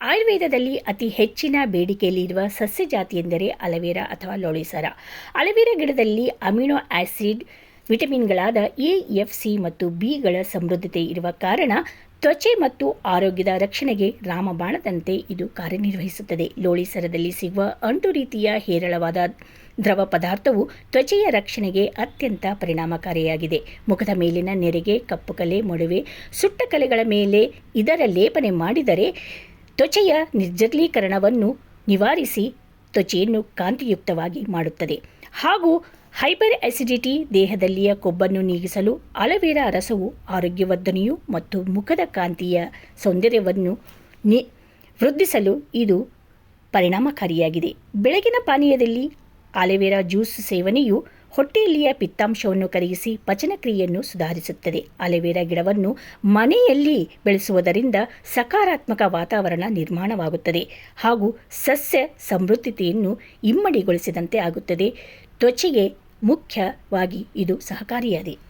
ಆಯುರ್ವೇದದಲ್ಲಿ ಅತಿ ಹೆಚ್ಚಿನ ಬೇಡಿಕೆಯಲ್ಲಿರುವ ಸಸ್ಯ ಜಾತಿ ಎಂದರೆ ಅಲವೇರಾ ಅಥವಾ ಲೋಳಿಸರ. ಅಲವೇರಾ ಗಿಡದಲ್ಲಿ ಅಮಿನೋ ಆಸಿಡ್ ವಿಟಮಿನ್ಗಳಾದ ಎ, ಎಫ್, ಸಿ ಮತ್ತು ಬಿಗಳ ಸಮೃದ್ಧತೆ ಇರುವ ಕಾರಣ ತ್ವಚೆ ಮತ್ತು ಆರೋಗ್ಯದ ರಕ್ಷಣೆಗೆ ರಾಮಬಾಣದಂತೆ ಇದು ಕಾರ್ಯನಿರ್ವಹಿಸುತ್ತದೆ. ಲೋಳಿಸರದಲ್ಲಿ ಸಿಗುವ ಅಂಟು ರೀತಿಯ ಹೇರಳವಾದ ದ್ರವ ಪದಾರ್ಥವು ತ್ವಚೆಯ ರಕ್ಷಣೆಗೆ ಅತ್ಯಂತ ಪರಿಣಾಮಕಾರಿಯಾಗಿದೆ. ಮುಖದ ಮೇಲಿನ ನೆರೆಗೆ, ಕಪ್ಪು ಕಲೆ, ಮೊಡವೆ, ಸುಟ್ಟ ಕಲೆಗಳ ಮೇಲೆ ಇದರ ಲೇಪನೆ ಮಾಡಿದರೆ ತ್ವಚೆಯ ನಿರ್ಜಲೀಕರಣವನ್ನು ನಿವಾರಿಸಿ ತ್ವಚೆಯನ್ನು ಕಾಂತಿಯುಕ್ತವಾಗಿ ಮಾಡುತ್ತದೆ. ಹಾಗೂ ಹೈಪರ್ ಅಸಿಡಿಟಿ ದೇಹದಲ್ಲಿಯ ಕೊಬ್ಬನ್ನು ನೀಗಿಸಲು ಅಲವೇರಾ ರಸವು ಆರೋಗ್ಯವರ್ಧನೆಯು ಮತ್ತು ಮುಖದ ಕಾಂತಿಯ ಸೌಂದರ್ಯವನ್ನು ನಿ, ವೃದ್ಧಿಸಲು ಇದು ಪರಿಣಾಮಕಾರಿಯಾಗಿದೆ. ಬೆಳಗಿನ ಪಾನೀಯದಲ್ಲಿ ಆಲಿವೇರಾ ಜ್ಯೂಸ್ ಸೇವನೆಯು ಹೊಟ್ಟೆಯಲ್ಲಿಯ ಪಿತ್ತಾಂಶವನ್ನು ಕರಗಿಸಿ ಪಚನಕ್ರಿಯೆಯನ್ನು ಸುಧಾರಿಸುತ್ತದೆ. ಅಲೆವೇರಾ ಗಿಡವನ್ನು ಮನೆಯಲ್ಲಿ ಬೆಳೆಸುವುದರಿಂದ ಸಕಾರಾತ್ಮಕ ವಾತಾವರಣ ನಿರ್ಮಾಣವಾಗುತ್ತದೆ ಹಾಗೂ ಸಸ್ಯ ಸಮೃದ್ಧತೆಯನ್ನು ಇಮ್ಮಡಿಗೊಳಿಸಿದಂತೆ ಆಗುತ್ತದೆ. ತ್ವಚೆಗೆ ಮುಖ್ಯವಾಗಿ ಇದು ಸಹಕಾರಿಯಾಗಿದೆ.